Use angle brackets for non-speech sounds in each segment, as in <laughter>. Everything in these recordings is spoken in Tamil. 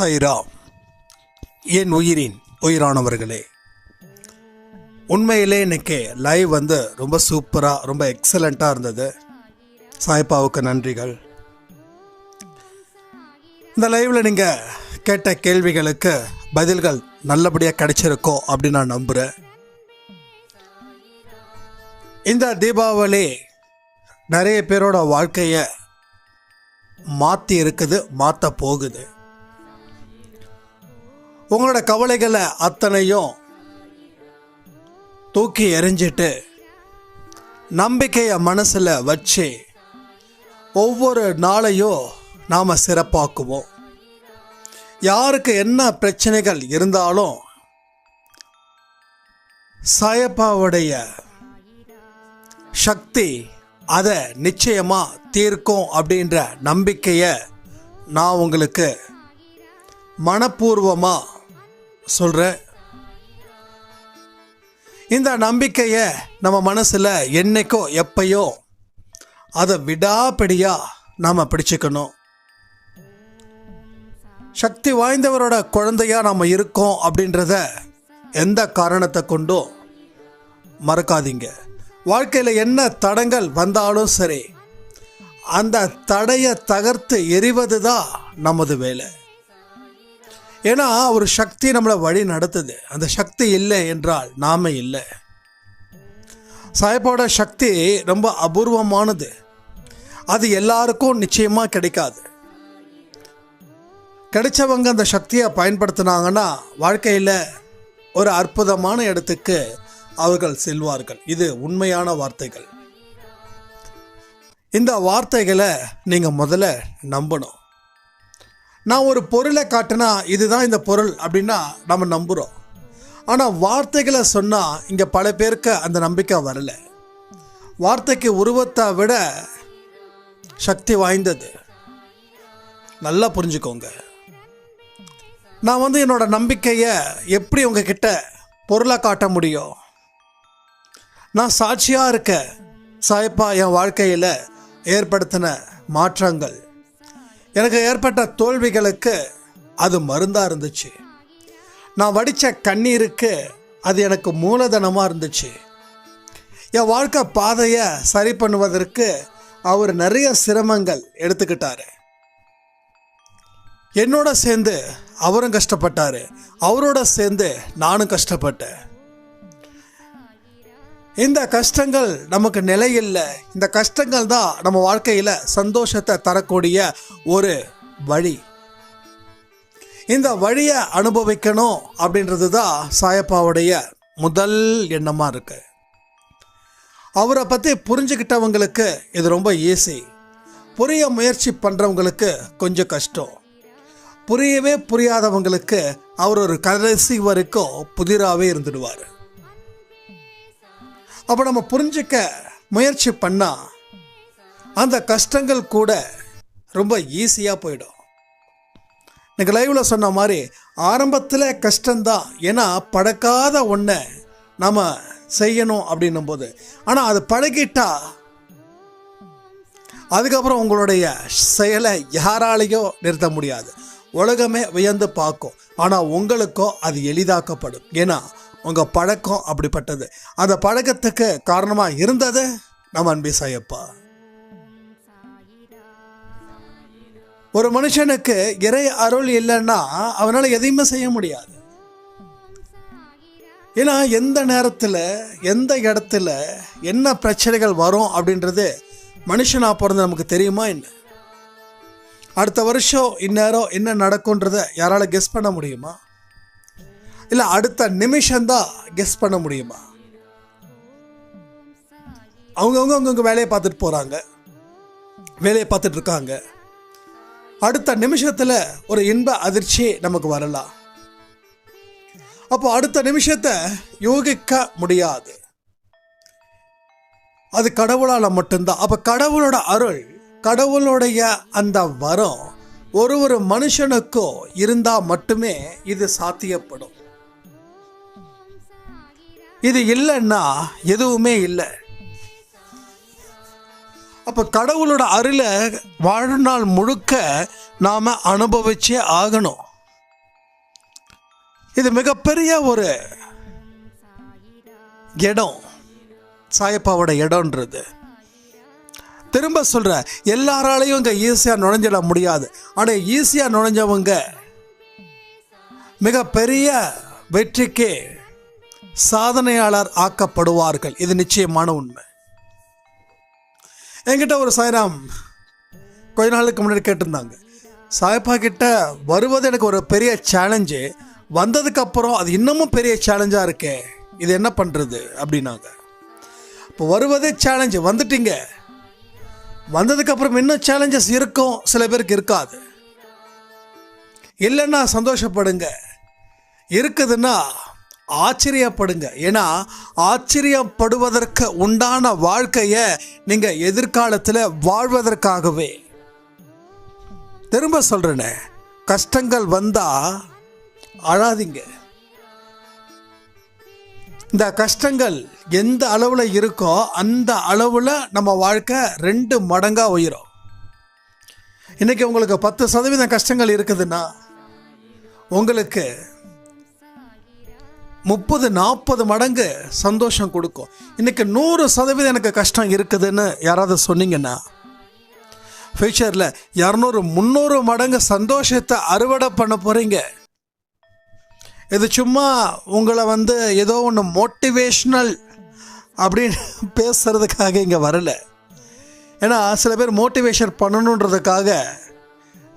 சைரா என் உயிரின் உயிரானவர்களே. உண்மையிலே இன்னைக்கு லைவ் வந்து ரொம்ப சூப்பராக ரொம்ப எக்ஸலண்ட்டாக இருந்தது. சாய்பாவுக்கு நன்றிகள். இந்த லைவில் நீங்கள் கேட்ட கேள்விகளுக்கு பதில்கள் நல்லபடியாக கிடைச்சிருக்கோ அப்படின்னு நான் நம்புகிறேன் இந்த தீபாவளி நிறைய பேரோட வாழ்க்கையை மாற்றி இருக்குது மாற்ற போகுது. உங்களோட கவலைகளை அத்தனையும் தூக்கி எறிஞ்சிட்டு நம்பிக்கையை மனசில் வச்சு ஒவ்வொரு நாளையும் நாம் சிறப்பாக்குவோம். யாருக்கு என்ன பிரச்சனைகள் இருந்தாலும் சாயப்பாவுடைய சக்தி அதை நிச்சயமாக தீர்க்கும் அப்படின்ற நம்பிக்கையை நான் உங்களுக்கு மனப்பூர்வமாக சொல்கிறேன் இந்த நம்பிக்கையை நம்ம மனசில் என்னைக்கோ எப்பயோ அதை விடாப்படியாக நாம் பிடிச்சிக்கணும். சக்தி வாய்ந்தவரோட குழந்தையாக நாம் இருக்கோம் அப்படின்றத எந்த காரணத்தை கொண்டும் மறக்காதீங்க. வாழ்க்கையில் என்ன தடங்கள் வந்தாலும் சரி அந்த தடையை தகர்த்து எறிவது தான் நமது வேலை. ஏன்னா ஒரு சக்தி நம்மளை வழி நடத்துது. அந்த சக்தி இல்லை என்றால் நாம இல்லை. சாய்பாவோட சக்தி ரொம்ப அபூர்வமானது. அது எல்லாருக்கும் நிச்சயமாக கிடைக்காது. கிடைச்சவங்க அந்த சக்தியை பயன்படுத்தினாங்கன்னா வாழ்க்கையில் ஒரு அற்புதமான இடத்துக்கு அவர்கள் செல்வார்கள். இது உண்மையான வார்த்தைகள். இந்த வார்த்தைகளை நீங்கள் முதல்ல நம்பணும். நான் ஒரு பொருளை காட்டினா இதுதான் இந்த பொருள் அப்படின்னா நம்ம நம்புகிறோம் ஆனால் வார்த்தைகளை சொன்னால் இங்கே பல பேருக்கு அந்த நம்பிக்கை வரலை. வார்த்தைக்கு உருவத்தை விட சக்தி வாய்ந்தது. நல்லா புரிஞ்சுக்கோங்க. நான் வந்து என்னோட நம்பிக்கையை எப்படி உங்ககிட்ட பொருளை காட்ட முடியும்? நான் சாட்சியாக இருக்க சாய்ப்பா என் வாழ்க்கையில் ஏற்படுத்தின மாற்றங்கள். எனக்கு ஏற்பட்ட தோல்விகளுக்கு அது மருந்தாக இருந்துச்சு. நான் வடித்த கண்ணீருக்கு அது எனக்கு மூலதனமாக இருந்துச்சு. என் வாழ்க்கை பாதையை சரி பண்ணுவதற்கு அவர் நிறைய சிரமங்கள் எடுத்துக்கிட்டாரு. என்னோட சேர்ந்து அவரும் கஷ்டப்பட்டார். அவரோட சேர்ந்து நானும் கஷ்டப்பட்டேன். இந்த கஷ்டங்கள் நமக்கு நிலையில்லை. இந்த கஷ்டங்கள் தான் நம்ம வாழ்க்கையில் சந்தோஷத்தை தரக்கூடிய ஒரு வழி. இந்த வழியை அனுபவிக்கணும் அப்படின்றது தான் சாயப்பாவுடைய முதல் எண்ணமாக இருக்கு. அவரை பற்றி புரிஞ்சுக்கிட்டவங்களுக்கு இது ரொம்ப ஈஸி புரிய முயற்சி பண்ணுறவங்களுக்கு கொஞ்சம் கஷ்டம். புரியவே புரியாதவங்களுக்கு அவர் ஒரு கடைசி வரைக்கும் புதிராகவே இருந்துடுவார். அப்போ நம்ம புரிஞ்சிக்க முயற்சி பண்ணால் அந்த கஷ்டங்கள் கூட ரொம்ப ஈஸியாக போயிடும். எனக்கு லைவில் சொன்ன மாதிரி ஆரம்பத்தில் கஷ்டம்தான். ஏன்னா பழக்காத ஒன்றை நாம் செய்யணும் அப்படின்னும் போது ஆனால் அது பழகிட்டா அதுக்கப்புறம் உங்களுடைய செயலை யாராலையோ நிறுத்த முடியாது. உலகமே வியந்து பார்க்கும். ஆனால் உங்களுக்கோ அது எளிதாக்கப்படும். ஏன்னா உங்கள் பழக்கம் அப்படிப்பட்டது. அந்த பழக்கத்துக்கு காரணமாக இருந்தது நம்ம அன்பி சாயப்பா ஒரு மனுஷனுக்கு இறை அருள் இல்லைன்னா அவனால் எதையுமே செய்ய முடியாது. ஏன்னா எந்த நேரத்தில் எந்த இடத்துல என்ன பிரச்சனைகள் வரும் அப்படின்றது மனுஷனாக பிறந்து நமக்கு தெரியுமா என்ன? அடுத்த வருஷம் இந்நேரம் என்ன நடக்கும்ன்றதை யாரால் கெஸ் பண்ண முடியுமா? இல்லை அடுத்த நிமிஷம்தான் கெஸ் பண்ண முடியுமா? அவங்கவுங்க அவங்கவுங்க வேலையை பார்த்துட்டு போகிறாங்க வேலையை பார்த்துட்டு இருக்காங்க. அடுத்த நிமிஷத்தில் ஒரு இன்ப அதிர்ச்சி நமக்கு வரலாம். அப்போ அடுத்த நிமிஷத்தை யோகிக்க முடியாது. அது கடவுளால் மட்டும்தான் அப்போ கடவுளோட அருள் கடவுளுடைய அந்த வரம் ஒரு ஒரு மனுஷனுக்கும் இருந்தால் மட்டுமே இது சாத்தியப்படும். இது இல்லைன்னா எதுவுமே இல்லை. அப்போ கடவுளோட அருளை வாழ்நாள் முழுக்க நாம் அனுபவிச்சே ஆகணும். இது மிகப்பெரிய ஒரு இடம் சாயப்பாவோட இடம்ன்றது. திரும்ப சொல்ற எல்லாராலையும் இங்கே ஈஸியாக நுழைஞ்சிட முடியாது. ஆனால் ஈஸியாக நுழைஞ்சவங்க மிகப்பெரிய வெற்றிக்கு சாதனையாளர் ஆக்கப்படுவார்கள். இது நிச்சயமான உண்மை. என்கிட்ட ஒரு சாய்ராம் கொஞ்ச நாளுக்கு முன்னாடி கேட்டிருந்தாங்க. சாயப்பா கிட்ட வருவது எனக்கு ஒரு பெரிய சேலஞ்சு வந்ததுக்கு அப்புறம் அது இன்னமும் பெரிய சேலஞ்சாக இருக்கே இது என்ன பண்ணுறது அப்படின்னாங்க. இப்போ வருவதே சேலஞ்சு வந்துட்டீங்க. வந்ததுக்கப்புறம் இன்னும் சேலஞ்சஸ் இருக்கும் சில பேருக்கு இருக்காது. இல்லைன்னா சந்தோஷப்படுங்க. இருக்குதுன்னா ஆச்சரியப்படுங்க. ஏன்னா ஆச்சரியப்படுவதற்கு உண்டான வாழ்க்கையை நீங்கள் எதிர்காலத்தில் வாழ்வதற்காகவே. திரும்ப சொல்கிறேனே கஷ்டங்கள் வந்தால் அழாதீங்க. இந்த கஷ்டங்கள் எந்த அளவில் இருக்கோ அந்த அளவில் நம்ம வாழ்க்கை ரெண்டு மடங்காக உயிரும். இன்றைக்கி உங்களுக்கு பத்து சதவீதம் கஷ்டங்கள் இருக்குதுன்னா உங்களுக்கு முப்பது நாற்பது மடங்கு சந்தோஷம் கொடுக்கும். இன்றைக்கி நூறு சதவீதம் எனக்கு கஷ்டம் இருக்குதுன்னு யாராவது சொன்னீங்கன்னா ஃபியூச்சரில் இரநூறு முந்நூறு மடங்கு சந்தோஷத்தை அறுவடை பண்ண போகிறீங்க இது சும்மா உங்களை வந்து ஏதோ ஒன்று மோட்டிவேஷ்னல் அப்படின்னு <laughs> பேசுகிறதுக்காக இங்கே வரல. ஏன்னா சில பேர் மோட்டிவேஷன் பண்ணணுன்றதுக்காக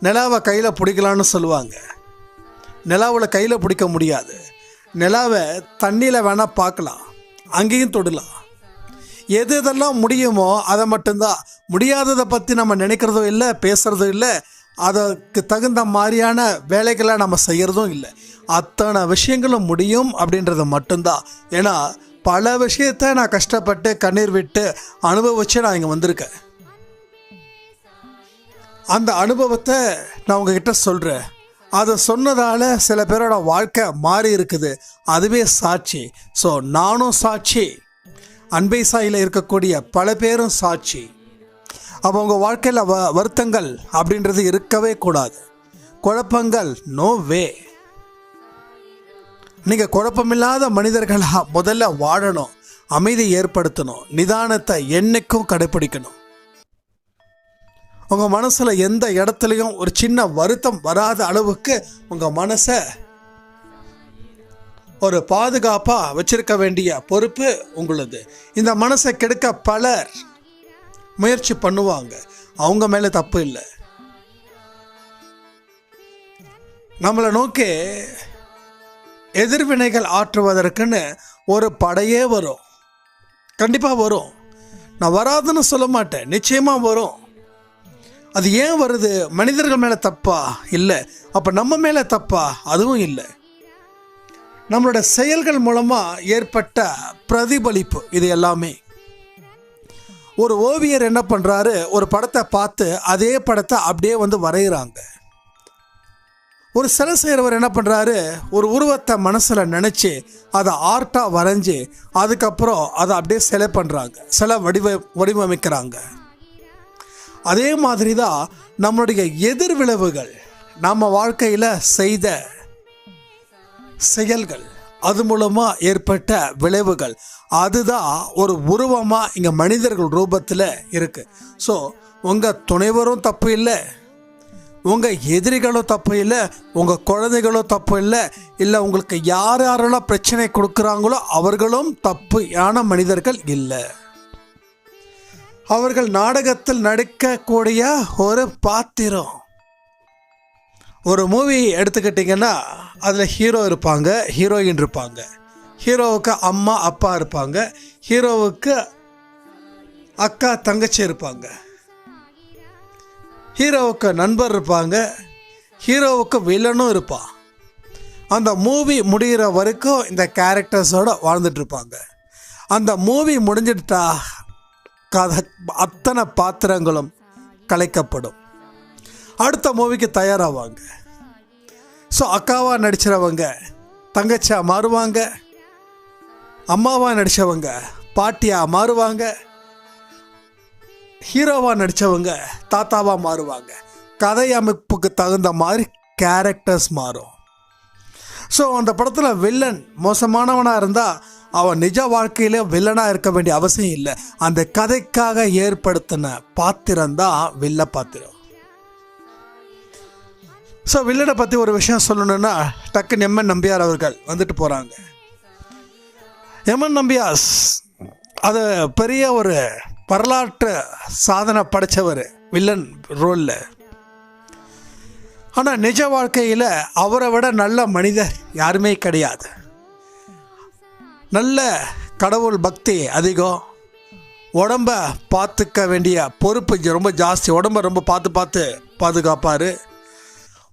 நிலாவை கையில் பிடிக்கலான்னு சொல்லுவாங்க. நிலாவில் கையில் பிடிக்க முடியாது. நிலாவை தண்ணியில் வேணால் பார்க்கலாம். அங்கேயும் தொடலாம். எது எதெல்லாம் முடியுமோ அதை மட்டும்தான். முடியாததை பற்றி நம்ம நினைக்கிறதும் இல்லை பேசுகிறதும் இல்லை அதற்கு தகுந்த மாதிரியான வேலைகளை நம்ம செய்கிறதும் இல்லை. அத்தனை விஷயங்களும் முடியும் அப்படின்றது மட்டும்தான். ஏன்னா பல விஷயத்த நான் கஷ்டப்பட்டு கண்ணீர் விட்டு அனுபவிச்சு நான் இங்கே வந்திருக்கேன். அந்த அனுபவத்தை நான் உங்ககிட்ட சொல்கிறேன் அதை சொன்னதால் சில பேரோட வாழ்க்கை மாறி இருக்குது. அதுவே சாட்சி. ஸோ நானும் சாட்சி. அன்பை சாயில் இருக்கக்கூடிய பல பேரும் சாட்சி. அப்போ உங்கள் வாழ்க்கையில் வ வருத்தங்கள் அப்படின்றது இருக்கவே கூடாது. குழப்பங்கள் நோ வே நீங்கள் குழப்பமில்லாத மனிதர்களாக முதல்ல வாழணும். அமைதி ஏற்படுத்தணும். நிதானத்தை என்னைக்கும் கடைப்பிடிக்கணும் உங்கள் மனசில் எந்த இடத்துலையும் ஒரு சின்ன வருத்தம் வராத அளவுக்கு உங்கள் மனசை ஒரு பாதுகாப்பாக வச்சிருக்க வேண்டிய பொறுப்பு உங்களுது. இந்த மனசை கெடுக்க பலர் முயற்சி பண்ணுவாங்க. அவங்க மேலே தப்பு இல்லை. நம்மளை நோக்கி எதிர்வினைகள் ஆற்றுவதற்குன்னு ஒரு படையே வரும். கண்டிப்பாக வரும். நான் வராதுன்னு சொல்ல மாட்டேன். நிச்சயமாக வரும். அது ஏன் வருது? மனிதர்கள் மேலே தப்பா? இல்லை. அப்போ நம்ம மேலே தப்பா? அதுவும் இல்லை. நம்மளோட செயல்கள் மூலமாக ஏற்பட்ட பிரதிபலிப்பு இது எல்லாமே. ஒரு ஓவியர் என்ன பண்ணுறாரு ஒரு படத்தை பார்த்து அதே படத்தை அப்படியே வந்து வரைகிறாங்க ஒரு சிலை செய்கிறவர் என்ன பண்ணுறாரு ஒரு உருவத்தை மனசில் நினச்சி அதை ஆர்ட்டாக வரைஞ்சி அதுக்கப்புறம் அதை அப்படியே சிலை பண்ணுறாங்க சிலை வடிவ வடிவமைக்கிறாங்க. அதே மாதிரி தான் நம்மளுடைய எதிர்விளைவுகள் நம்ம வாழ்க்கையில் செய்த செயல்கள் அது மூலமாக ஏற்பட்ட விளைவுகள் அதுதான் ஒரு உருவமாக இங்கே மனிதர்கள் ரூபத்தில் இருக்குது ஸோ உங்கள் துணைவரும் தப்பு இல்லை உங்கள் எதிரிகளும் தப்பு இல்லை உங்கள் குழந்தைகளும் தப்பு இல்லை இல்லை உங்களுக்கு யார் யாரெல்லாம் பிரச்சனை கொடுக்குறாங்களோ அவர்களும் தப்பு யான மனிதர்கள் இல்லை. அவர்கள் நாடகத்தில் நடிக்கக்கூடிய ஒரு பாத்திரம். ஒரு மூவி எடுத்துக்கிட்டிங்கன்னா அதில் ஹீரோ இருப்பாங்க ஹீரோயின் இருப்பாங்க. ஹீரோவுக்கு அம்மா அப்பா இருப்பாங்க. ஹீரோவுக்கு அக்கா தங்கச்சி இருப்பாங்க. ஹீரோவுக்கு நண்பர் இருப்பாங்க. ஹீரோவுக்கு வில்லனும் இருப்பான் அந்த மூவி முடிகிற வரைக்கும் இந்த கேரக்டர்ஸோட வாழ்ந்துட்டு இருப்பாங்க. அந்த மூவி முடிஞ்சிட்டா கதை அத்தனை பாத்திரங்களும் கலைக்கப்படும். அடுத்த மூவிக்கு தயாராவாங்க. ஸோ அக்காவாக நடிச்சிறவங்க தங்கச்சியாக மாறுவாங்க அம்மாவாக நடித்தவங்க பாட்டியாக மாறுவாங்க ஹீரோவாக நடித்தவங்க தாத்தாவாக மாறுவாங்க. கதை அமைப்புக்கு தகுந்த மாதிரி கேரக்டர்ஸ் மாறும். ஸோ அந்த படத்தில் வில்லன் மோசமானவனாக இருந்தால் அவன் நிஜ வாழ்க்கையிலே வில்லனாக இருக்க வேண்டிய அவசியம் இல்லை. அந்த கதைக்காக ஏற்படுத்தின பாத்திரம் தான் வில்ல பாத்திரம். ஸோ வில்லனை பற்றி ஒரு விஷயம் சொல்லணும்னா டக்குன்னு எம்என் நம்பியார் அவர்கள் வந்துட்டு போகிறாங்க எம்என் நம்பியாஸ் அது பெரிய ஒரு வரலாற்று சாதனை படைச்சவர் வில்லன் ரோலில். ஆனால் நிஜ வாழ்க்கையில் அவரை விட நல்ல மனிதர் யாருமே கிடையாது. நல்ல கடவுள் பக்தி அதிகம். உடம்ப பார்த்துக்க வேண்டிய பொறுப்பு ரொம்ப ஜாஸ்தி. உடம்ப ரொம்ப பார்த்து பார்த்து பாதுகாப்பார்.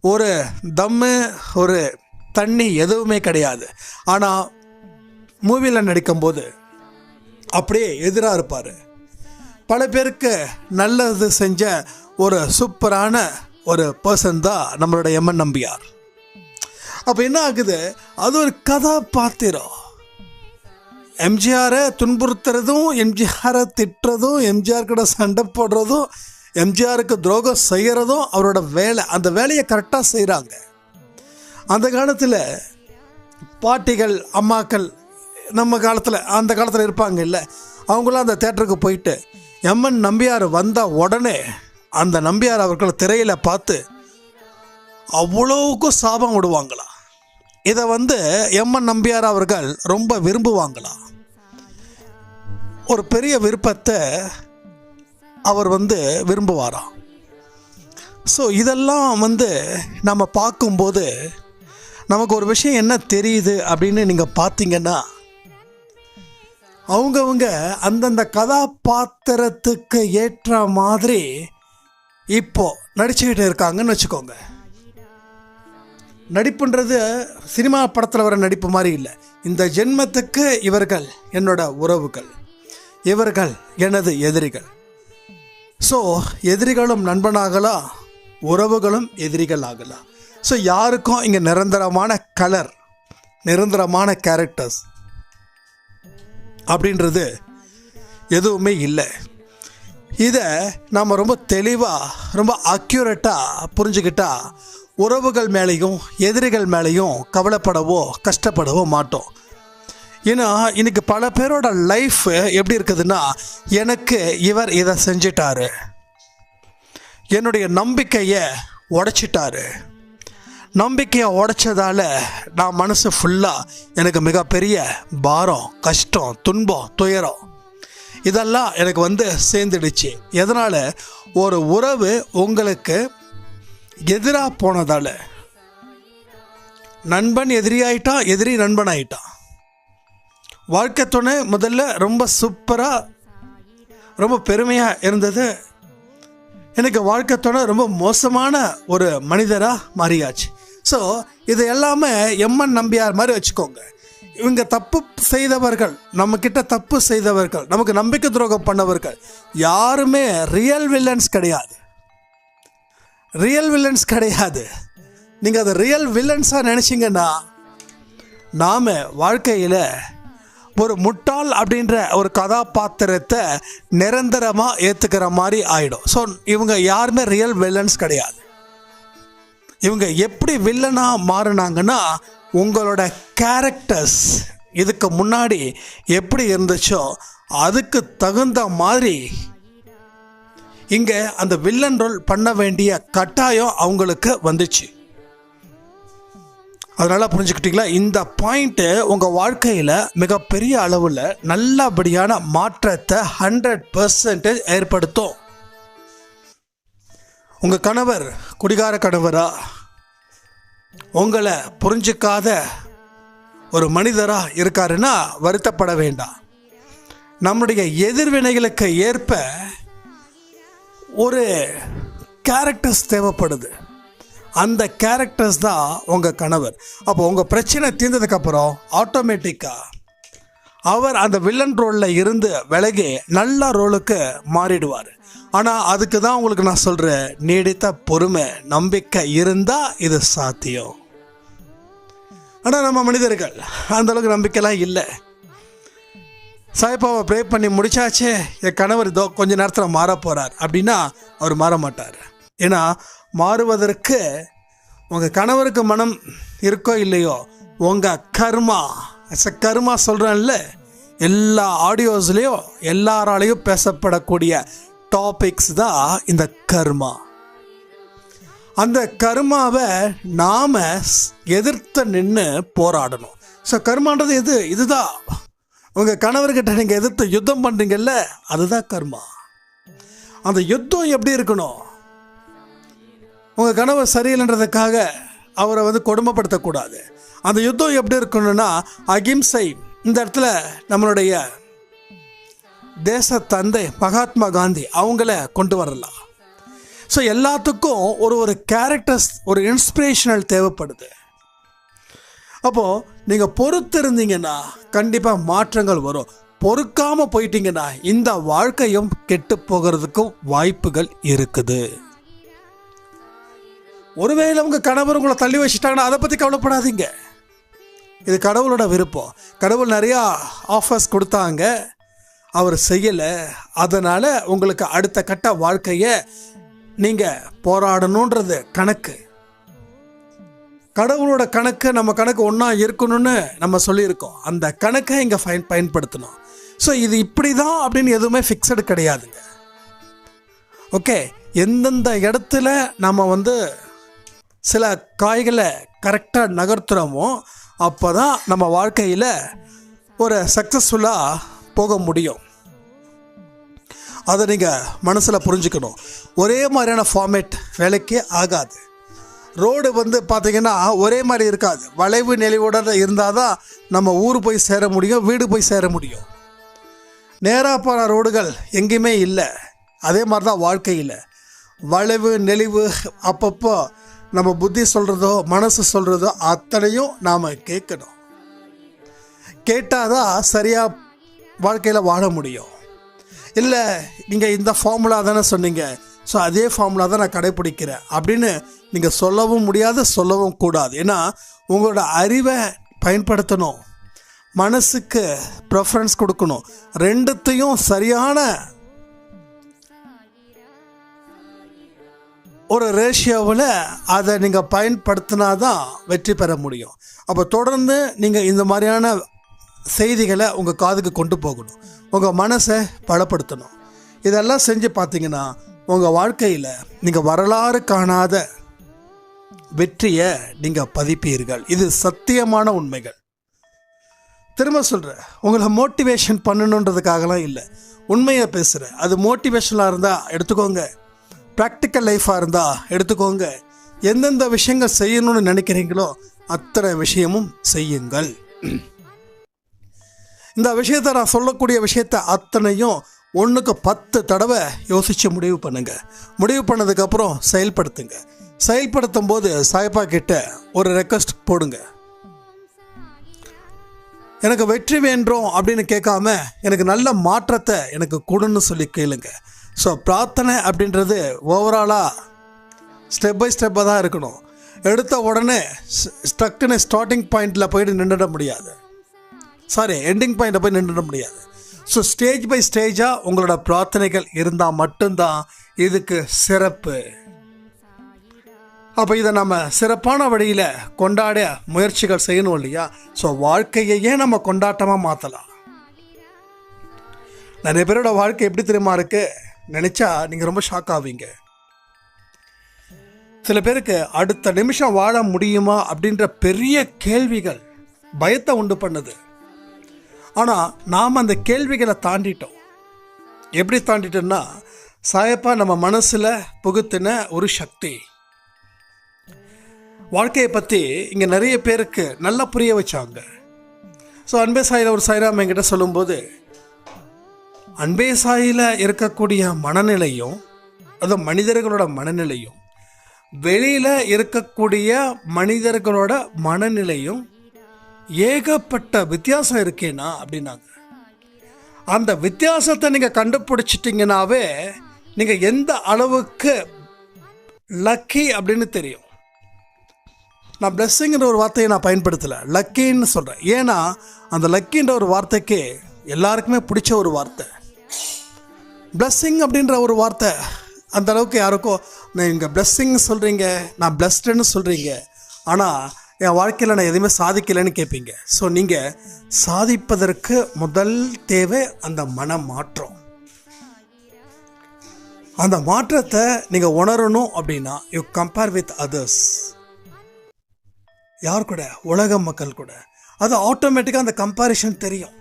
ஒரு தம்மு ஒரு தண்ணி எதுவுமே கிடையாது. ஆனால் மூவியில் நடிக்கும்போது அப்படியே எதிராக இருப்பார். பல பேருக்கு நல்லது செஞ்ச ஒரு சூப்பரான ஒரு பர்சன் தான் நம்மளோட எம்என் நம்பியார். அப்போ என்ன ஆகுது? அது ஒரு கதாபாத்திரம். எம்ஜிஆரை துன்புறுத்துறதும் எம்ஜிஆரை திட்டுறதும் எம்ஜிஆர் கூட சண்டை போடுறதும் எம்ஜிஆருக்கு துரோகம் செய்கிறதும் அவரோட வேலை. அந்த வேலையை கரெக்டாக செய்கிறாங்க அந்த காலத்தில் பாட்டிகள் அம்மாக்கள் நம்ம காலத்தில் அந்த காலத்தில் இருப்பாங்க இல்லை அவங்களாம் அந்த தேட்டருக்கு போயிட்டு எம்என் நம்பியார் வந்த உடனே அந்த நம்பியார் அவர்களை திரையில் பார்த்து அவ்வளோவுக்கும் சாபம் விடுவாங்களாம் இதை வந்து எம்என் நம்பியார் அவர்கள் ரொம்ப விரும்புவாங்களாம் ஒரு பெரிய விருப்பத்தை அவர் வந்து விரும்புவாராம் ஸோ இதெல்லாம் வந்து நம்ம பார்க்கும்போது நமக்கு ஒரு விஷயம் என்ன தெரியுது அப்படின்னு நீங்கள் பார்த்தீங்கன்னா அவங்கவுங்க அந்தந்த கதாபாத்திரத்துக்கு ஏற்ற மாதிரி இப்போ நடிச்சுக்கிட்டு இருக்காங்கன்னு வச்சுக்கோங்க. நடிப்புன்றது சினிமா படத்தில் வர நடிப்பு மாதிரி இல்லை. இந்த ஜென்மத்துக்கு இவர்கள் என்னோட உறவுகள். இவர்கள் எனது எதிரிகள். ஸோ எதிரிகளும் நண்பனாகலாம் உறவுகளும் எதிரிகள் ஆகலாம் ஸோ யாருக்கும் இங்கே நிரந்தரமான கலர் நிரந்தரமான கேரக்டர்ஸ் அப்படின்றது எதுவுமே இல்லை. இதை நாம் ரொம்ப தெளிவாக ரொம்ப அக்யூரேட்டாக புரிஞ்சுக்கிட்டால் உறவுகள் மேலேயும் எதிரிகள் மேலேயும் கவலைப்படவோ கஷ்டப்படவோ மாட்டோம். ஏன்னா இன்னைக்கு பல பேரோட லைஃப் எப்படி இருக்குதுன்னா எனக்கு இவர் இதை செஞ்சிட்டாரு. என்னுடைய நம்பிக்கையை உடைச்சிட்டாரு. நம்பிக்கையை உடைச்சதால நான் மனசு ஃபுல்லாக எனக்கு மிகப்பெரிய பாரம் கஷ்டம் துன்பம் துயரம் இதெல்லாம் எனக்கு வந்து சேர்ந்துடுச்சு. எதனால்? ஒரு உறவு உங்களுக்கு எதிராக போனதால் நண்பன் எதிரியாயிட்டான் எதிரி நண்பன் ஆயிட்டான் வாழ்க்கை துணை முதல்ல ரொம்ப சூப்பராக ரொம்ப பெருமையாக இருந்தது. எனக்கு வாழ்க்கை துணை ரொம்ப மோசமான ஒரு மனிதராக மாறியாச்சு. ஸோ இது எல்லாமே எம்என் நம்பியார் மாதிரி வச்சுக்கோங்க. இவங்க தப்பு செய்தவர்கள் நம்மக்கிட்ட தப்பு செய்தவர்கள் நமக்கு நம்பிக்கை துரோகம் பண்ணவர்கள் யாருமே ரியல் வில்லன்ஸ் கிடையாது. ரியல் வில்லன்ஸ் கிடையாது. நீங்கள் அதை ரியல் வில்லன்ஸாக நினச்சிங்கன்னா நாம் வாழ்க்கையில் ஒரு முட்டாள் அப்படின்ற ஒரு கதாபாத்திரத்தை நிரந்தரமாக ஏற்றுக்கிற மாதிரி ஆயிடும். ஸோ இவங்க யாருமே ரியல் வில்லன்ஸ் கிடையாது. இவங்க எப்படி வில்லனாக மாறினாங்கன்னா உங்களோட கேரக்டர்ஸ் இதுக்கு முன்னாடி எப்படி இருந்துச்சோ அதுக்கு தகுந்த மாதிரி இங்கே அந்த வில்லன் ரோல் பண்ண வேண்டிய கட்டாயம் அவங்களுக்கு வந்துச்சு. அதனால் புரிஞ்சுக்கிட்டீங்களா? இந்த பாயிண்ட்டு உங்கள் வாழ்க்கையில் மிகப்பெரிய அளவில் நல்லபடியான மாற்றத்தை ஹண்ட்ரட் பர்சன்டேஜ் ஏற்படுத்தும். உங்கள் கணவர் குடிகார கணவரா? உங்களை புரிஞ்சிக்காத ஒரு மனிதராக இருக்காருன்னா வருத்தப்பட வேண்டாம். நம்முடைய எதிர்வினைகளுக்கு ஏற்ப ஒரு கேரக்டர்ஸ் தேவைப்படுது. அந்த கேரக்டர்ஸ் தான் உங்கள் கணவர். அப்போ உங்கள் பிரச்சனை தீர்ந்ததுக்கப்புறம் ஆட்டோமேட்டிக்காக அவர் அந்த வில்லன் ரோலில் இருந்து விலகி நல்ல ரோலுக்கு மாறிடுவார். ஆனால் அதுக்கு தான் உங்களுக்கு நான் சொல்கிறேன் நீடித்த பொறுமை நம்பிக்கை இருந்தால் இது சாத்தியம். ஆனால் நம்ம மனிதர்கள் அந்தளவுக்கு நம்பிக்கைலாம் இல்லை. சாய்பாவை ப்ரே பண்ணி முடிச்சாச்சே என் கணவர் இதோ கொஞ்ச நேரத்தில் மாற போகிறார் அப்படின்னா அவர் மாற மாட்டார் ஏன்னா மாறுவதற்கு உங்கள் கணவருக்கு மனம் இருக்கோ இல்லையோ உங்கள் கர்மா அஸ் கர்மா சொல்கிறேன்ல எல்லா ஆடியோஸ்லேயும் எல்லாராலையும் பேசப்படக்கூடிய டாபிக்ஸ் தான் இந்த கர்மா. அந்த கர்மாவை நாம் எதிர்த்து நின்று போராடணும். ஸோ கர்மான்றது எது? இதுதான். உங்கள் கணவர்கிட்ட நீங்கள் எதிர்த்து யுத்தம் பண்ணுறீங்கல்ல அதுதான் கர்மா. அந்த யுத்தம் எப்படி இருக்கணும்? உங்கள் கணவர் சரியில்லைன்றதுக்காக அவரை வந்து கொடுமைப்படுத்தக்கூடாது. அந்த யுத்தம் எப்படி இருக்கணும்னா அகிம்சை. இந்த இடத்துல நம்மளுடைய தேச தந்தை மகாத்மா காந்தி அவங்கள கொண்டு வரலாம். ஸோ எல்லாத்துக்கும் ஒரு ஒரு கேரக்டர்ஸ் ஒரு இன்ஸ்பிரேஷனல் தேவைப்படுது. அப்போது நீங்கள் பொறுத்து இருந்தீங்கன்னா கண்டிப்பாக மாற்றங்கள் வரும். பொறுக்காமல் போயிட்டீங்கன்னா இந்த வாழ்க்கையும் கெட்டு போகிறதுக்கும் வாய்ப்புகள் இருக்குது. ஒருவேளை உங்கள் கணவர் உங்களை தள்ளி வச்சுட்டாங்கன்னா அதை பற்றி கவலைப்படாதீங்க. இது கடவுளோட விருப்பம். கடவுள் நிறையா ஆஃபர்ஸ் கொடுத்தாங்க. அவர் செய்யலை. அதனால் உங்களுக்கு அடுத்த கட்ட வாழ்க்கையை நீங்கள் போராடணுன்றது கணக்கு. கடவுளோட கணக்கு நம்ம கணக்கு ஒன்றா இருக்கணும்னு நம்ம சொல்லியிருக்கோம். அந்த கணக்கை இங்கே ஃபைன் பயன்படுத்தணும். ஸோ இது இப்படி தான் அப்படின்னு எதுவுமே ஃபிக்ஸடு கிடையாதுங்க. ஓகே எந்தெந்த இடத்துல நம்ம வந்து சில காய்களை கரெக்டாக நகர்த்துகிறோமோ அப்போ தான் நம்ம வாழ்க்கையில் ஒரு சக்ஸஸ்ஃபுல்லாக போக முடியும். அதை நீங்கள் மனசில் புரிஞ்சுக்கணும். ஒரே மாதிரியான ஃபார்மேட் வேலைக்கே ஆகாது. ரோடு வந்து பார்த்திங்கன்னா ஒரே மாதிரி இருக்காது. வளைவு நெளிவுடன் இருந்தால் தான் நம்ம ஊர் போய் சேர முடியும் வீடு போய் சேர முடியும். நேராக போகிற ரோடுகள் எங்கேயுமே இல்லை. அதே மாதிரி தான் வாழ்க்கையில். வளைவு நெளிவு அப்பப்போ நம்ம புத்தி சொல்கிறதோ மனசு சொல்கிறதோ அத்தனையும் நாம் கேட்கணும். கேட்டால் தான் சரியாக வாழ்க்கையில் வாழ முடியும். இல்லை நீங்கள் இந்த ஃபார்முலா தானே சொன்னீங்க. ஸோ அதே ஃபார்முலா தான் நான் கடைப்பிடிக்கிறேன். அப்படின்னு நீங்கள் சொல்லவும் முடியாது சொல்லவும் கூடாது. ஏன்னா உங்களோட அறிவை பயன்படுத்தணும். மனசுக்கு ப்ரெஃபரன்ஸ் கொடுக்கணும். ரெண்டுத்தையும் சரியான ஒரு ரேஷியோவில் அதை நீங்கள் பயன்படுத்தினா தான் வெற்றி பெற முடியும். அப்போ தொடர்ந்து நீங்கள் இந்த மாதிரியான செய்திகளை உங்கள் காதுக்கு கொண்டு போகணும். உங்கள் மனசை பலப்படுத்தணும். இதெல்லாம் செஞ்சு பார்த்தீங்கன்னா உங்கள் வாழ்க்கையில் நீங்கள் வரலாறு காணாத வெற்றியை நீங்கள் பதிப்பீர்கள். இது சத்தியமான உண்மைகள். திரும்ப சொல்கிறேன் உங்களை மோட்டிவேஷன் பண்ணணுன்றதுக்காகலாம் இல்லை. உண்மையை பேசுகிறேன் அது மோட்டிவேஷனாக இருந்தால் எடுத்துக்கோங்க. ப்ராக்டிக்கல் லைஃப்பாக இருந்தால் எடுத்துக்கோங்க. எந்தெந்த விஷயங்கள் செய்யணும்னு நினைக்கிறீங்களோ அத்தனை விஷயமும் செய்யுங்கள். இந்த விஷயத்தை நான் சொல்லக்கூடிய விஷயத்த அத்தனையும் ஒன்றுக்கு பத்து தடவை யோசித்து முடிவு பண்ணுங்கள் முடிவு பண்ணதுக்கப்புறம் செயல்படுத்துங்க. செயல்படுத்தும் போது சாய்பா கிட்ட ஒரு ரெக்வஸ்ட் போடுங்க. எனக்கு வெற்றி வேண்டும் அப்படின்னு கேட்காம எனக்கு நல்ல மாற்றத்தை எனக்கு கொடுன்னு சொல்லி கேளுங்க. ஸோ பிரார்த்தனை அப்படின்றது ஓவராலாக ஸ்டெப் பை ஸ்டெப்பாக தான் இருக்கணும். எடுத்த உடனே ஸ்டக்குன்னு ஸ்டார்டிங் பாயிண்டில் போயிட்டு நின்றுட முடியாது. சாரி எண்டிங் பாயிண்டில் போய் நின்றுட முடியாது. ஸோ ஸ்டேஜ் பை ஸ்டேஜாக உங்களோட பிரார்த்தனைகள் இருந்தால் மட்டும்தான் இதுக்கு சிறப்பு. அப்போ இதை நம்ம சிறப்பான வழியில் கொண்டாட முயற்சிகள் செய்யணும் இல்லையா? ஸோ வாழ்க்கையையே நம்ம கொண்டாட்டமாக மாற்றலாம் நிறைய பேரோட வாழ்க்கை எப்படி தெரியுமா இருக்குது நினச்சா நீங்கள் ரொம்ப ஷாக் ஆவீங்க. சில பேருக்கு அடுத்த நிமிஷம் வாழ முடியுமா அப்படின்ற பெரிய கேள்விகள் பயத்தை உண்டு பண்ணுது. ஆனால் நாம் அந்த கேள்விகளை தாண்டிட்டோம். எப்படி தாண்டிட்டோம்னா சாயப்பா நம்ம மனசில் புகுத்தின ஒரு சக்தி. வாழ்க்கையை பற்றி இங்கே நிறைய பேருக்கு நல்லா புரிய வச்சாங்க. ஸோ அன்பே சாயில் ஒரு சாய்ராம் என்கிட்ட சொல்லும்போது அன்பே சாயில் இருக்கக்கூடிய மனநிலையும் அது மனிதர்களோட மனநிலையும் வெளியில் இருக்கக்கூடிய மனிதர்களோட மனநிலையும் ஏகப்பட்ட வித்தியாசம் இருக்கேனா அப்படின்னாங்க. அந்த வித்தியாசத்தை நீங்கள் கண்டுபிடிச்சிட்டிங்கனாவே நீங்கள் எந்த அளவுக்கு லக்கி அப்படின்னு தெரியும். நான் பிளெஸ்ஸிங்கிற ஒரு வார்த்தையை நான் பயன்படுத்தலை. லக்கின்னு சொல்கிறேன் ஏன்னா அந்த லக்கின்ற ஒரு வார்த்தைக்கு எல்லாருக்குமே பிடிச்ச ஒரு வார்த்தை. பிளெஸ்ஸிங் அப்படின்ற ஒரு வார்த்தை அந்த அளவுக்கு யாருக்கோ நீங்கள் பிளெஸ்ஸிங் சொல்கிறீங்க நான் பிளஸ்டுன்னு சொல்கிறீங்க ஆனால் என் வாழ்க்கையில் நான் எதுவுமே சாதிக்கலைன்னு கேட்பீங்க ஸோ நீங்கள் சாதிப்பதற்கு முதல் தேவை அந்த மன மாற்றம் அந்த மாற்றத்தை நீங்கள் உணரணும் அப்படின்னா யூ கம்பேர் வித் அதர்ஸ் யார் கூட? உலக மக்கள் கூட. அது ஆட்டோமேட்டிக்காக அந்த கம்பேரிஷன் தெரியும்.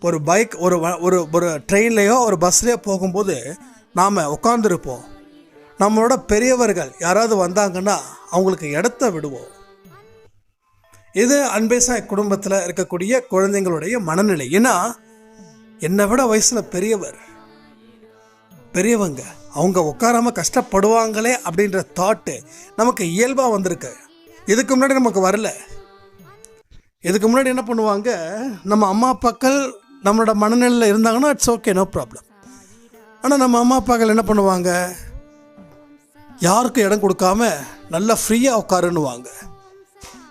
ஒரு பைக் ஒரு ஒரு ஒரு ட்ரெயின்லேயோ ஒரு பஸ்லேயோ போகும்போது நாம் உட்காந்துருப்போம் நம்மளோட பெரியவர்கள் யாராவது வந்தாங்கன்னா அவங்களுக்கு இடத்த விடுவோம். இது அன்பேசாய் குடும்பத்தில் இருக்கக்கூடிய குழந்தைங்களுடைய மனநிலை. ஏன்னா என்னை விட வயசில் பெரியவர் பெரியவங்க அவங்க உட்காராம கஷ்டப்படுவாங்களே அப்படின்ற தாட்டு நமக்கு இயல்பாக வந்திருக்கு. இதுக்கு முன்னாடி நமக்கு வரல. இதுக்கு முன்னாடி என்ன பண்ணுவாங்க? நம்ம அம்மா அப்பாக்கள் நம்மளோட மனநிலையில் இருந்தாங்கன்னா இட்ஸ் ஓகே நோ ப்ராப்ளம் ஆனால் நம்ம அம்மா அப்பாக்கள் என்ன பண்ணுவாங்க? யாருக்கும் இடம் கொடுக்காம நல்லா ஃப்ரீயாக உட்காருன்னுவாங்க.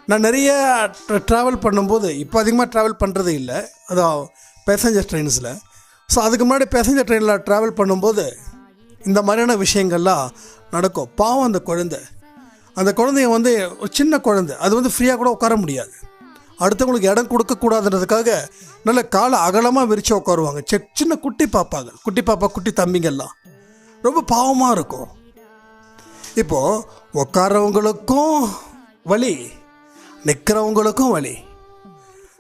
நான் நிறைய ட்ராவல் பண்ணும்போது இப்போ அதிகமாக ட்ராவல் பண்ணுறது இல்லை. அதான் பேசஞ்சர் ட்ரெயின்ஸில் ஸோ அதுக்கு முன்னாடி பேசஞ்சர் ட்ரெயினில் ட்ராவல் பண்ணும்போது இந்த மாதிரியான விஷயங்கள்லாம் நடக்கும். பாவம் அந்த குழந்தை. அந்த குழந்தைய வந்து ஒரு சின்ன குழந்தை அது வந்து ஃப்ரீயாக கூட உட்கார முடியாது. அடுத்தவங்களுக்கு இடம் கொடுக்கக்கூடாதுன்றதுக்காக நல்ல காலை அகலமாக விரித்து உட்காருவாங்க. செ- சின்ன குட்டி பாப்பாங்க. குட்டி பாப்பா குட்டி தம்பிங்கெல்லாம் ரொம்ப பாவமாக இருக்கும். இப்போது உட்காரவங்களுக்கும் வலி நிற்கிறவங்களுக்கும் வலி.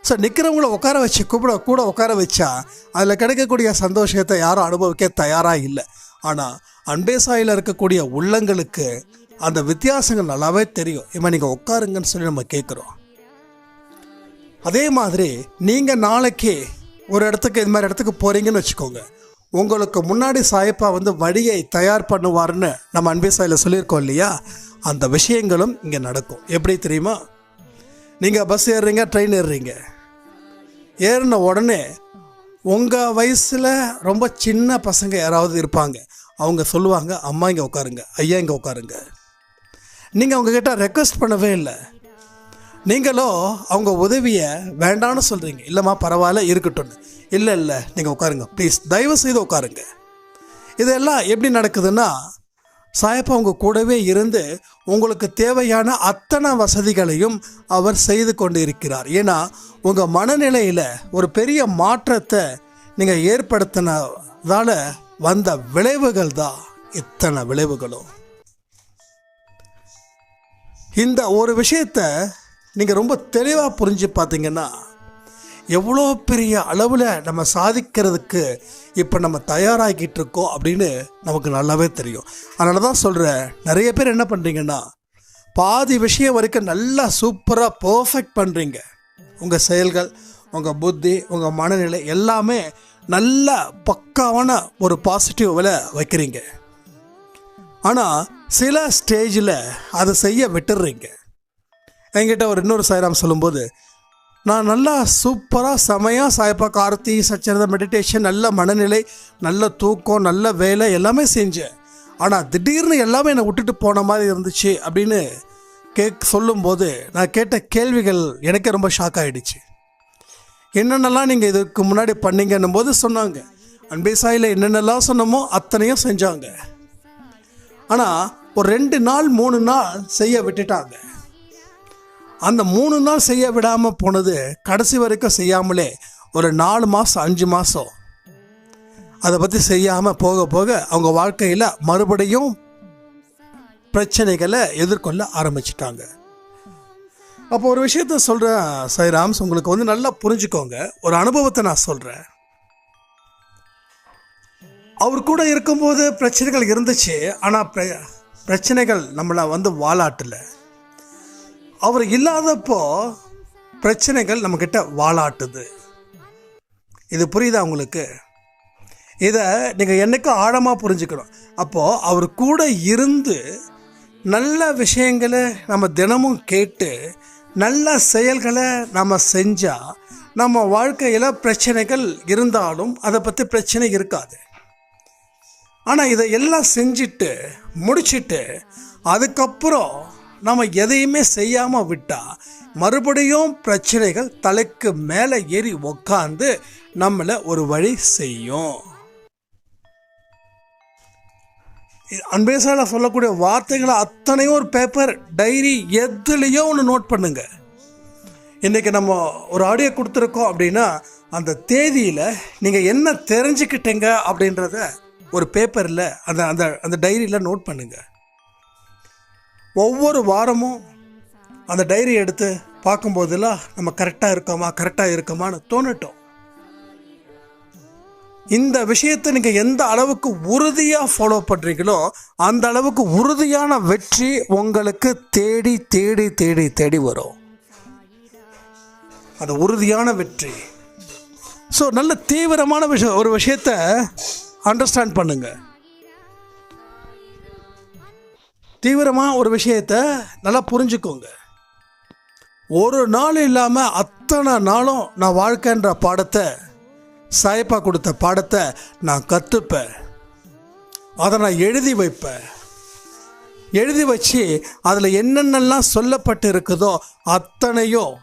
ஸோ நிற்கிறவங்கள உட்கார வச்சு கூப்பிட கூட உட்கார வச்சா அதில் கிடைக்கக்கூடிய சந்தோஷத்தை யாரும் அனுபவிக்க தயாராக இல்லை. ஆனால் அன்பே சாயில் இருக்கக்கூடிய உள்ளங்களுக்கு அந்த வித்தியாசங்கள் நல்லாவே தெரியும். இவன் நீங்கள் உட்காருங்கன்னு சொல்லி நம்ம கேட்குறோம் அதே மாதிரி நீங்கள் நாளைக்கு ஒரு இடத்துக்கு இது மாதிரி இடத்துக்கு போகிறீங்கன்னு வச்சுக்கோங்க. உங்களுக்கு முன்னாடி சாயப்பா வந்து வழியை தயார் பண்ணுவார்னு நம்ம அன்பே சாயில் சொல்லியிருக்கோம் இல்லையா? அந்த விஷயங்களும் இங்கே நடக்கும். எப்படி தெரியுமா? நீங்கள் பஸ் ஏறுறீங்க ட்ரெயின் ஏறுறீங்க. ஏறின உடனே உங்கள் வயசில் ரொம்ப சின்ன பசங்க யாராவது இருப்பாங்க. அவங்க சொல்லுவாங்க அம்மா இங்கே உட்காருங்க. ஐயா இங்கே உட்காருங்க. நீங்கள் அவங்கக்கிட்ட ரெக்வஸ்ட் பண்ணவே இல்லை. நீங்களோ அவங்க உதவியை வேண்டான்னு சொல்கிறீங்க இல்லைம்மா பரவாயில்ல இருக்கட்டும்னு. இல்லை இல்லை நீங்கள் உட்காருங்க. ப்ளீஸ் தயவு செய்து உட்காருங்க. இதெல்லாம் எப்படி நடக்குதுன்னா சாயப்பா உங்கள் கூடவே இருந்து உங்களுக்கு தேவையான அத்தனை வசதிகளையும் அவர் செய்து கொண்டு இருக்கிறார் ஏன்னா உங்கள் மனநிலையில் ஒரு பெரிய மாற்றத்தை நீங்கள் ஏற்படுத்தினதால வந்த விளைவுகள் தான் இத்தனை விளைவுகளும். இந்த ஒரு விஷயத்தை நீங்கள் ரொம்ப தெளிவாக புரிஞ்சு பார்த்தீங்கன்னா எவ்வளோ பெரிய அளவில் நம்ம சாதிக்கிறதுக்கு இப்போ நம்ம தயாராகிட்டு இருக்கோம் அப்படின்னு நமக்கு நல்லாவே தெரியும். அதனால தான் சொல்கிறேன் நிறைய பேர் என்ன பண்ணுறீங்கன்னா பாதி விஷயம் வரைக்கும் நல்லா சூப்பராக பர்ஃபெக்ட் பண்ணுறீங்க உங்கள் செயல்கள் உங்கள் புத்தி உங்கள் மனநிலை எல்லாமே நல்ல பக்காவான ஒரு பாசிட்டிவில் வைக்கிறீங்க. ஆனால் சில ஸ்டேஜில் அதை செய்ய விட்டுடுறீங்க என்கிட்ட ஒரு இன்னொரு சாய்ராம் சொல்லும்போது நான் நல்லா சூப்பராக செமையாக சாய்ப்பா கார்த்தி சச்சரத மெடிடேஷன் நல்ல மனநிலை நல்ல தூக்கம் நல்ல வேலை எல்லாமே செஞ்சேன். ஆனால் திடீர்னு எல்லாமே என்னை விட்டுட்டு போன மாதிரி இருந்துச்சு அப்படின்னு கேக் சொல்லும்போது நான் கேட்ட கேள்விகள் எனக்கே ரொம்ப ஷாக் ஆகிடுச்சு என்னென்னலாம் நீங்கள் இதுக்கு முன்னாடி பண்ணீங்கன்னும் போது சொன்னாங்க. அன்பே சாயில் என்னென்னலாம் சொன்னமோ அத்தனையும் செஞ்சாங்க. ஆனால் ஒரு ரெண்டு நாள் மூணு நாள் செய்ய விட்டுட்டாங்க. அந்த மூணு நாள் செய்ய விடாமல் போனது கடைசி வரைக்கும் செய்யாமலே ஒரு நாலு மாதம் அஞ்சு மாதம் அதை பற்றி செய்யாமல் போக போக அவங்க வாழ்க்கையில் மறுபடியும் பிரச்சனைகளை எதிர்கொள்ள ஆரம்பிச்சிட்டாங்க. அப்போ ஒரு விஷயத்த சொல்கிறேன் சைராம்ஸ் உங்களுக்கு வந்து நல்லா புரிஞ்சுக்கோங்க. ஒரு அனுபவத்தை நான் சொல்கிறேன் அவர் கூட இருக்கும்போது பிரச்சனைகள் இருந்துச்சு ஆனால் பிர பிரச்சனைகள் நம்மளை வந்து வாலாட்டல அவர் இல்லாதப்போ பிரச்சனைகள் நம்மக்கிட்ட வாலாட்டுது இது புரியுதா உங்களுக்கு? இதை நீங்கள் என்னைக்கும் ஆழமாக புரிஞ்சுக்கணும். அப்போது அவர் கூட இருந்து நல்ல விஷயங்களை நம்ம தினமும் கேட்டு நல்ல செயல்களை நம்ம செஞ்சால் நம்ம வாழ்க்கையில் பிரச்சனைகள் இருந்தாலும் அதை பற்றி பிரச்சனை இருக்காது. ஆனால் இதை எல்லாம் செஞ்சுட்டு முடிச்சுட்டு அதுக்கப்புறம் நம்ம எதையுமே செய்யாமல் விட்டால் மறுபடியும் பிரச்சனைகள் தலைக்கு மேலே ஏறி உக்காந்து நம்மளை ஒரு வழி செய்யும். அன்பேசால சொல்லக்கூடிய வார்த்தைகளை அத்தனையும் ஒரு பேப்பர் டைரி எதுலேயோ ஒன்று நோட் பண்ணுங்க. இன்றைக்கி நம்ம ஒரு ஆடியோ கொடுத்துருக்கோம் அப்படின்னா அந்த தேதியில் நீங்கள் என்ன தெரிஞ்சுக்கிட்டீங்க அப்படின்றத ஒரு பேப்பரில் அந்த அந்த அந்த டைரியில் நோட் பண்ணுங்கள் ஒவ்வொரு வாரமும் அந்த டைரி எடுத்து பார்க்கும்போதெல்லாம் நம்ம கரெக்டாக இருக்கோமா கரெக்டாக இருக்கோமான்னு தோணட்டும். இந்த விஷயத்தை நீங்கள் எந்த அளவுக்கு உறுதியாக ஃபாலோ பண்ணுறீங்களோ அந்த அளவுக்கு உறுதியான வெற்றி உங்களுக்கு தேடி தேடி தேடி தேடி வரும். அது உறுதியான வெற்றி. ஸோ நல்ல தீவிரமான விஷயம் ஒரு விஷயத்தை அண்டர்ஸ்டாண்ட் பண்ணுங்க. தீவிரமாக ஒரு விஷயத்தை நல்லா புரிஞ்சுக்கோங்க. ஒரு நாள் இல்லாமல் அத்தனை நாளும் நான் வாழ்க்கைன்ற பாடத்தை சாயப்பா கொடுத்த பாடத்தை நான் கற்றுப்பேன் அதை நான் எழுதி வைப்பேன். எழுதி வச்சு அதில் என்னென்னலாம் சொல்லப்பட்டு இருக்குதோ அத்தனையும்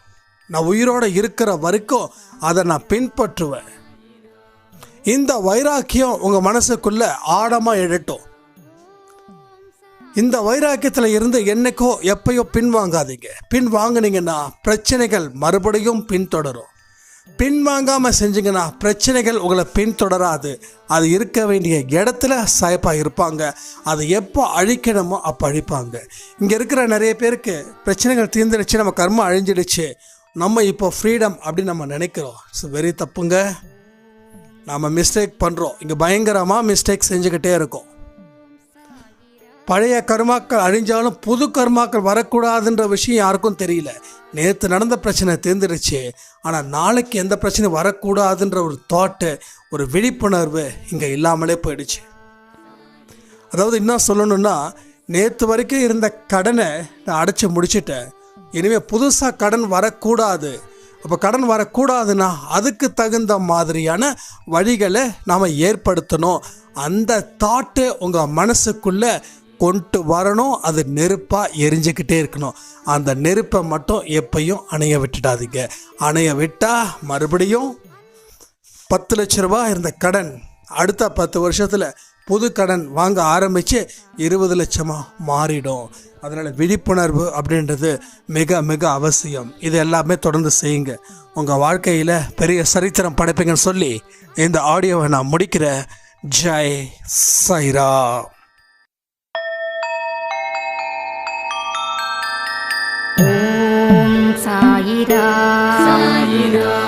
நான் உயிரோடு இருக்கிற வரைக்கும் அதை நான் பின்பற்றுவேன். இந்த வைராக்கியம் உங்கள் மனசுக்குள்ள ஆழமாக எழட்டும். இந்த வைராக்கியத்தில் இருந்து என்னைக்கோ எப்பயோ பின் வாங்காதீங்க பின் வாங்குனீங்கன்னா பிரச்சனைகள் மறுபடியும் பின்தொடரும். பின் வாங்காமல் செஞ்சீங்கன்னா பிரச்சனைகள் உங்களை பின்தொடராது. அது இருக்க வேண்டிய இடத்துல சாயப்பாக இருப்பாங்க. அதை எப்போ அழிக்கணுமோ அப்போ அழிப்பாங்க. இங்கே இருக்கிற நிறைய பேருக்கு பிரச்சனைகள் தீர்ந்துடுச்சு நம்ம கர்மம் அழிஞ்சிடுச்சு. நம்ம இப்போ ஃப்ரீடம் அப்படின்னு நம்ம நினைக்கிறோம். ஸோ வெரி தப்புங்க. நாம் மிஸ்டேக் பண்ணுறோம் இங்கே பயங்கரமாக மிஸ்டேக் செஞ்சுக்கிட்டே இருக்கோம். பழைய கர்மாக்கள் அழிஞ்சாலும் புது கர்மாக்கள் வரக்கூடாதுன்ற விஷயம் யாருக்கும் தெரியல. நேற்று நடந்த பிரச்சனை தேர்ந்துடுச்சு ஆனால் நாளைக்கு எந்த பிரச்சனையும் வரக்கூடாதுன்ற ஒரு தாட்டு ஒரு விழிப்புணர்வு இங்கே இல்லாமலே போயிடுச்சு. அதாவது என்ன சொல்லணும்னா நேற்று வரைக்கும் இருந்த கடனை நான் அடைச்சி முடிச்சிட்டேன். இனிமேல் புதுசாக கடன் வரக்கூடாது. அப்போ கடன் வரக்கூடாதுன்னா அதுக்கு தகுந்த மாதிரியான வழிகளை நாம் ஏற்படுத்தணும். அந்த தாட்டு உங்கள் மனசுக்குள்ளே கொண்டு வரணும். அது நெருப்பாக எரிஞ்சுக்கிட்டே இருக்கணும். அந்த நெருப்பை மட்டும் எப்பையும் அணைய விட்டுடாதீங்க. அணைய விட்டால் மறுபடியும் பத்து லட்ச ரூபா இருந்த கடன் அடுத்த பத்து வருஷத்தில் புது கடன் வாங்க ஆரம்பித்து இருபது லட்சமாக மாறிடும். அதனால் விழிப்புணர்வு அப்படின்றது மிக மிக அவசியம். இது எல்லாமே தொடர்ந்து செய்யுங்க. உங்கள் வாழ்க்கையில் பெரிய சரித்திரம் படைப்பீங்கன்னு சொல்லி இந்த ஆடியோவை நான் முடிக்கிறேன் ஜெய் சைரா. ஓம் சாயிரா. சாயிரா.